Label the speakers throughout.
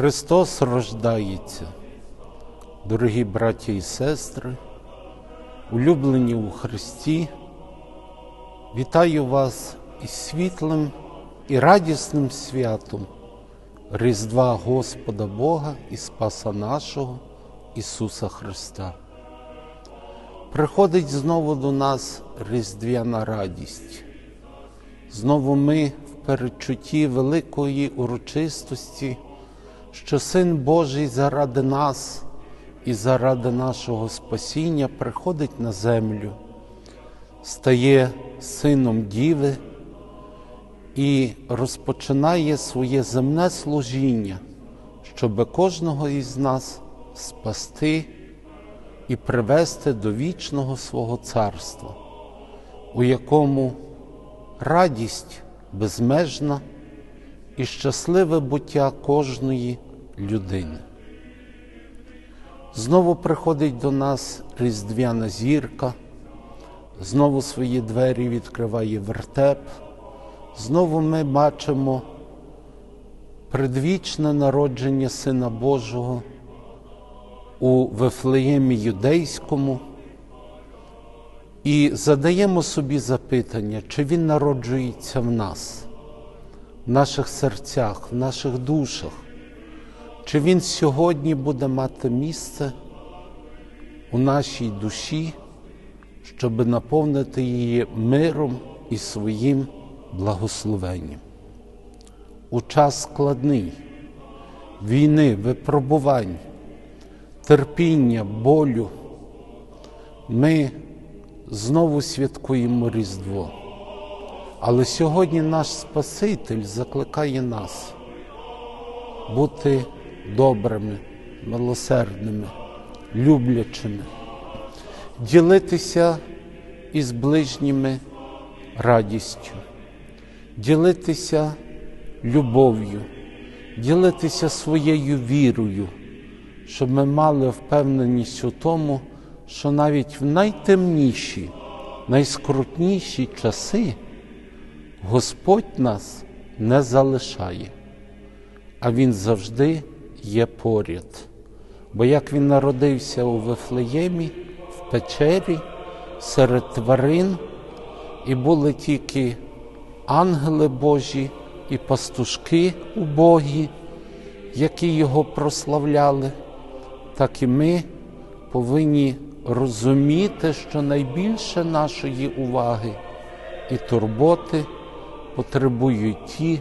Speaker 1: Христос рождається, дорогі браті і сестри, улюблені у Христі, вітаю вас із світлим і радісним святом Різдва Господа Бога і Спаса нашого Ісуса Христа. Приходить знову до нас різдвяна радість. Знову ми в передчутті великої урочистості, що Син Божий заради нас і заради нашого спасіння приходить на землю, стає сином Діви і розпочинає своє земне служіння, щоб кожного із нас спасти і привести до вічного свого царства, у якому радість безмежна і щасливе буття кожної людини. Знову приходить до нас різдвяна зірка, знову свої двері відкриває вертеп, знову ми бачимо предвічне народження Сина Божого у Вифлеємі Юдейському і задаємо собі запитання, чи Він народжується в нас, в наших серцях, в наших душах, чи Він сьогодні буде мати місце у нашій душі, щоб наповнити її миром і своїм благословенням. У час складний війни, випробувань, терпіння, болю ми знову святкуємо Різдво. Але сьогодні наш Спаситель закликає нас бути добрими, милосердними, люблячими, ділитися із ближніми радістю, ділитися любов'ю, ділитися своєю вірою, щоб ми мали впевненість у тому, що навіть в найтемніші, найскрутніші часи Господь нас не залишає, а Він завжди є поряд. Бо як він народився у Вифлеємі, в печері, серед тварин, і були тільки ангели Божі і пастушки убогі, які його прославляли, так і ми повинні розуміти, що найбільше нашої уваги і турботи потребують ті,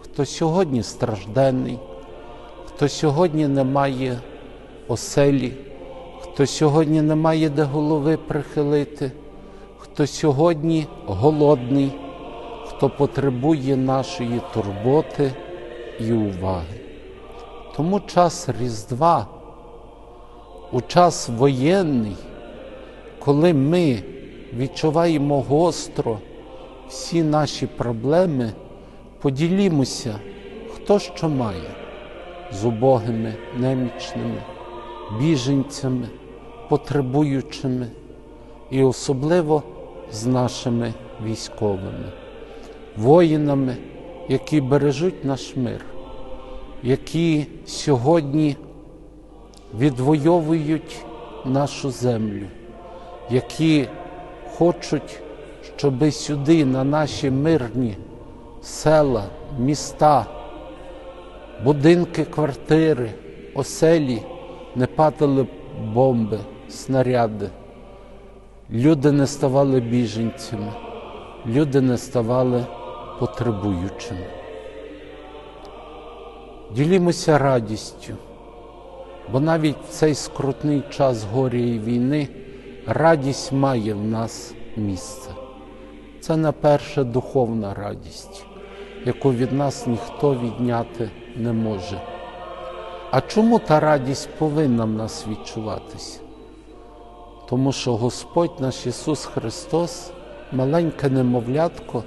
Speaker 1: хто сьогодні стражденний, хто сьогодні не має оселі, хто сьогодні не має де голови прихилити, хто сьогодні голодний, хто потребує нашої турботи і уваги. Тому час Різдва у час воєнний, коли ми відчуваємо гостро всі наші проблеми, поділімося, хто що має з убогими, немічними, біженцями, потребуючими і особливо з нашими військовими, воїнами, які бережуть наш мир, які сьогодні відвоюють нашу землю, які хочуть, щоби сюди, на наші мирні села, міста, будинки, квартири, оселі не падали бомби, снаряди. Люди не ставали біженцями, люди не ставали потребуючими. Ділімося радістю. Бо навіть в цей скрутний час горя і війни радість має в нас місце. Це на перше духовна радість, яку від нас ніхто відняти не може. А чому та радість повинна в нас відчуватися? Тому що Господь наш Ісус Христос, маленьке немовлятко,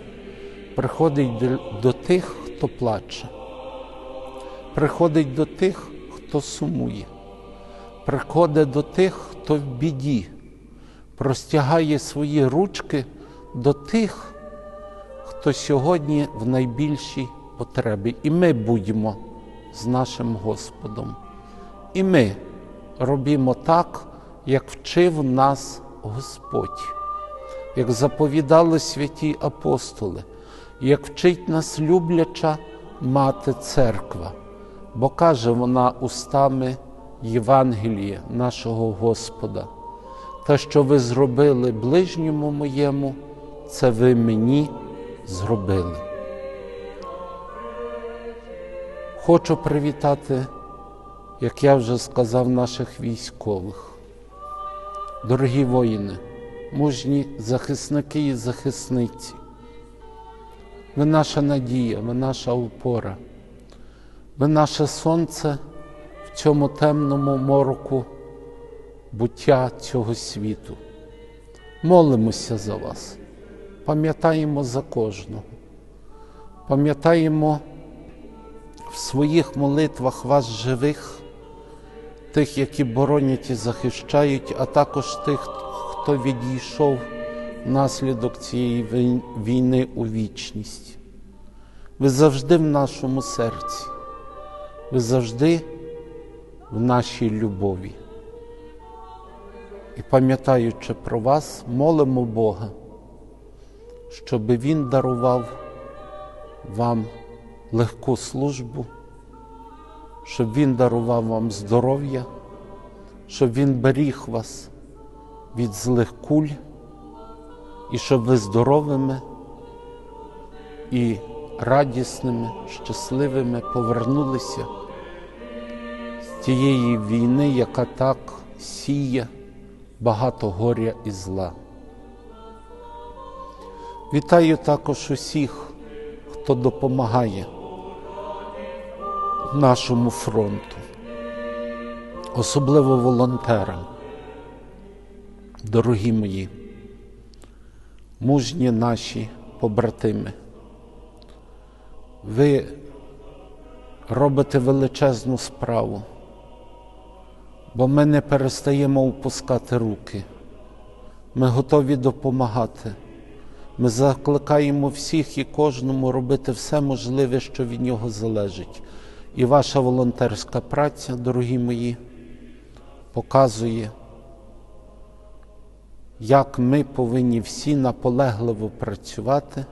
Speaker 1: приходить до тих, хто плаче, приходить до тих, хто сумує, приходить до тих, хто в біді, простягає свої ручки до тих, хто сьогодні в найбільшій потребі. І ми будемо з нашим Господом. І ми робимо так, як вчив нас Господь, як заповідали святі апостоли, як вчить нас любляча мати церква, бо каже вона устами Євангелія нашого Господа. Те, що ви зробили ближньому моєму, це ви мені зробили. Хочу привітати, як я вже сказав, наших військових. Дорогі воїни, мужні захисники і захисниці. Ви наша надія, ви наша опора, ви наше сонце в цьому темному мороку буття цього світу. Молимося за вас, пам'ятаємо за кожного, пам'ятаємо в своїх молитвах вас живих, тих, які боронять і захищають, а також тих, хто відійшов внаслідок цієї війни у вічність. Ви завжди в нашому серці, ви завжди в нашій любові. І пам'ятаючи про вас, молимо Бога, щоб Він дарував вам легку службу, щоб Він дарував вам здоров'я, щоб Він беріг вас від злих куль, і щоб ви здоровими і радісними, щасливими повернулися з тієї війни, яка так сіє багато горя і зла. Вітаю також усіх, хто допомагає нашому фронту, особливо волонтерам. Дорогі мої, мужні наші побратими, ви робите величезну справу, бо ми не перестаємо опускати руки. Ми готові допомагати. Ми закликаємо всіх і кожному робити все можливе, що від нього залежить. І ваша волонтерська праця, дорогі мої, показує, як ми повинні всі наполегливо працювати,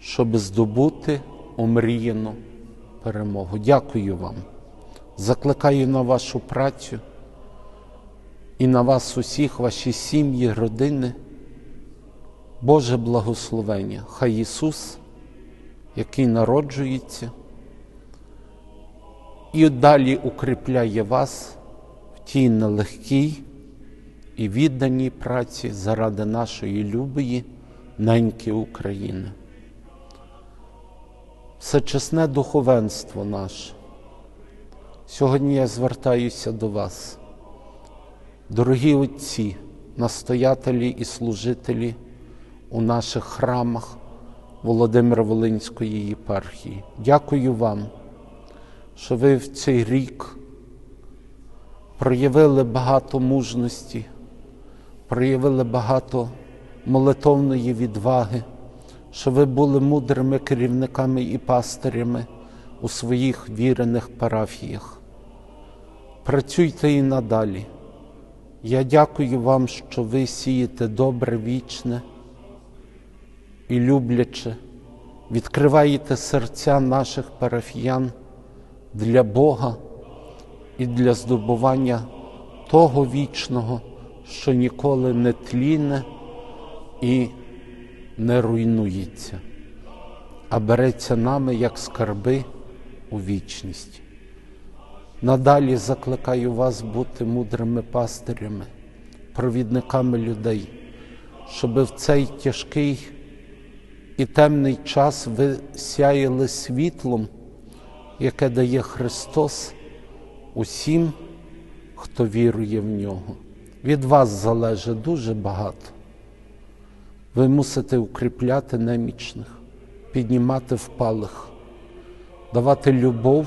Speaker 1: щоб здобути омріяну перемогу. Дякую вам. Закликаю на вашу працю і на вас усіх, ваші сім'ї, родини. Боже благословення, Хай Ісус, який народжується, і далі укріпляє вас в тій нелегкій і відданій праці заради нашої любої неньки України. Всечесне духовенство наше. Сьогодні я звертаюся до вас, дорогі отці, настоятелі і служителі у наших храмах Володимира Волинської єпархії. Дякую вам, що ви в цей рік проявили багато мужності, проявили багато молитовної відваги, що ви були мудрими керівниками і пастирями у своїх вірених парафіях. Працюйте і надалі. Я дякую вам, що ви сієте добре, вічне і любляче, відкриваєте серця наших парафіян для Бога і для здобування того вічного, що ніколи не тліне і не руйнується, а береться нами як скарби у вічність. Надалі закликаю вас бути мудрими пастирями, провідниками людей, щоб в цей тяжкий і темний час ви сяяли світлом, яке дає Христос усім, хто вірує в нього. Від вас залежить дуже багато. Ви мусите укріпляти немічних, піднімати впалих, давати любов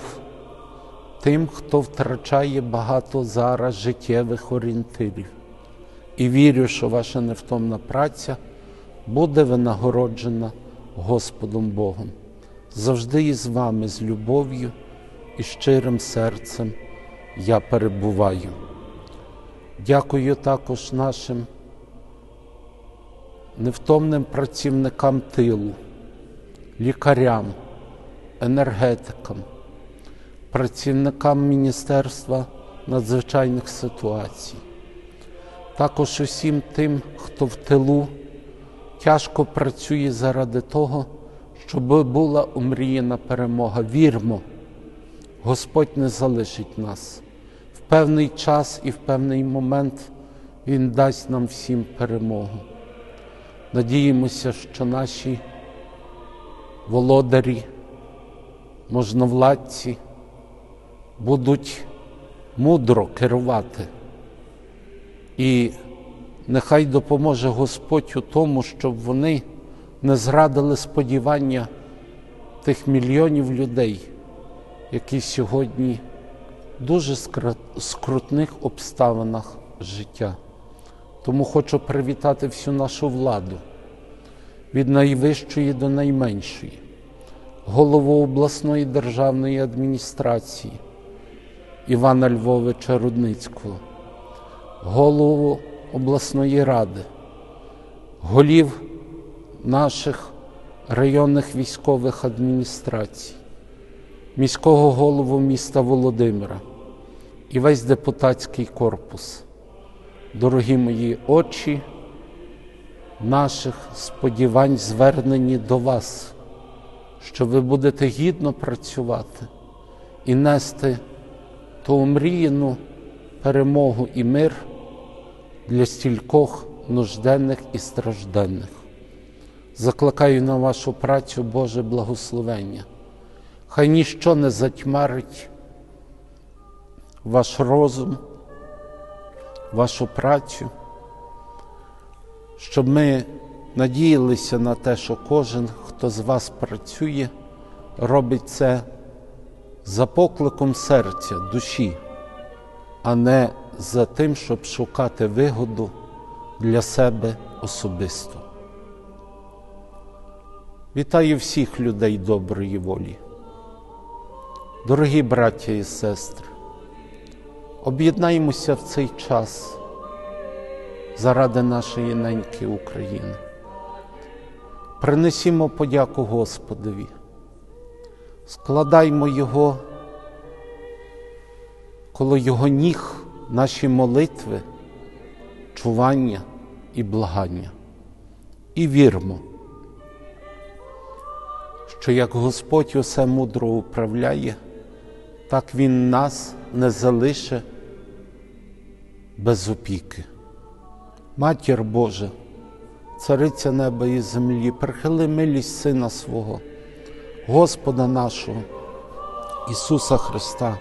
Speaker 1: тим, хто втрачає багато зараз життєвих орієнтирів. І вірю, що ваша невтомна праця буде винагороджена Господом Богом. Завжди із вами з любов'ю і щирим серцем я перебуваю. Дякую також нашим невтомним працівникам тилу, лікарям, енергетикам, працівникам Міністерства надзвичайних ситуацій, також усім тим, хто в тилу тяжко працює заради того, щоб була омріяна перемога. Вірмо, Господь не залишить нас. В певний час і в певний момент Він дасть нам всім перемогу. Надіємося, що наші володарі, можновладці будуть мудро керувати. І нехай допоможе Господь у тому, щоб вони не зрадили сподівання тих мільйонів людей, які сьогодні в дуже скрутних обставинах життя. Тому хочу привітати всю нашу владу від найвищої до найменшої, голову обласної державної адміністрації Івана Львовича Рудницького, голову обласної ради, голів наших районних військових адміністрацій, міського голову міста Володимира і весь депутатський корпус. Дорогі мої очі, наших сподівань звернені до вас, що ви будете гідно працювати і нести ту омріяну перемогу і мир для стількох нужденних і стражденних. Закликаю на вашу працю Боже благословення. Хай ніщо не затьмарить ваш розум, вашу працю, щоб ми надіялися на те, що кожен, хто з вас працює, робить це за покликом серця, душі, а не за тим, щоб шукати вигоду для себе особисто. Вітаю всіх людей доброї волі. Дорогі браття і сестри, об'єднаємося в цей час заради нашої неньки України. Принесімо подяку Господові, складаймо Його коло Його ніг наші молитви, чування і благання. І вірмо, що як Господь усе мудро управляє, так Він нас не залише без опіки. Матір Божа, Цариця неба і землі, прихили милість Сина свого, Господа нашого, Ісуса Христа,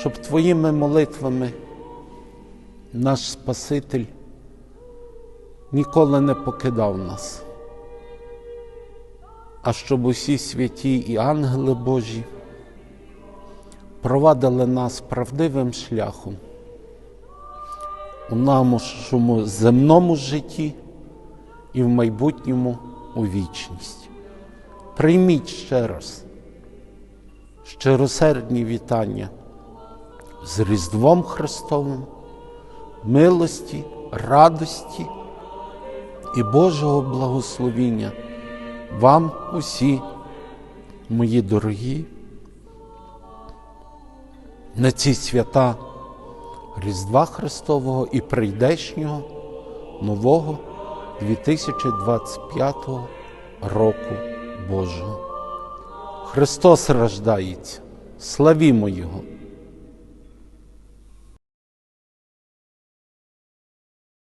Speaker 1: щоб Твоїми молитвами наш Спаситель ніколи не покидав нас, а щоб усі святі і ангели Божі провадили нас правдивим шляхом у нашому земному житті і в майбутньому у вічність. Прийміть ще раз щиросердні вітання з Різдвом Христовим, милості, радості і Божого благословіння вам усі, мої дорогі, на ці свята Різдва Христового і прийдешнього нового 2025 року Божого. Христос рождається, славімо Його!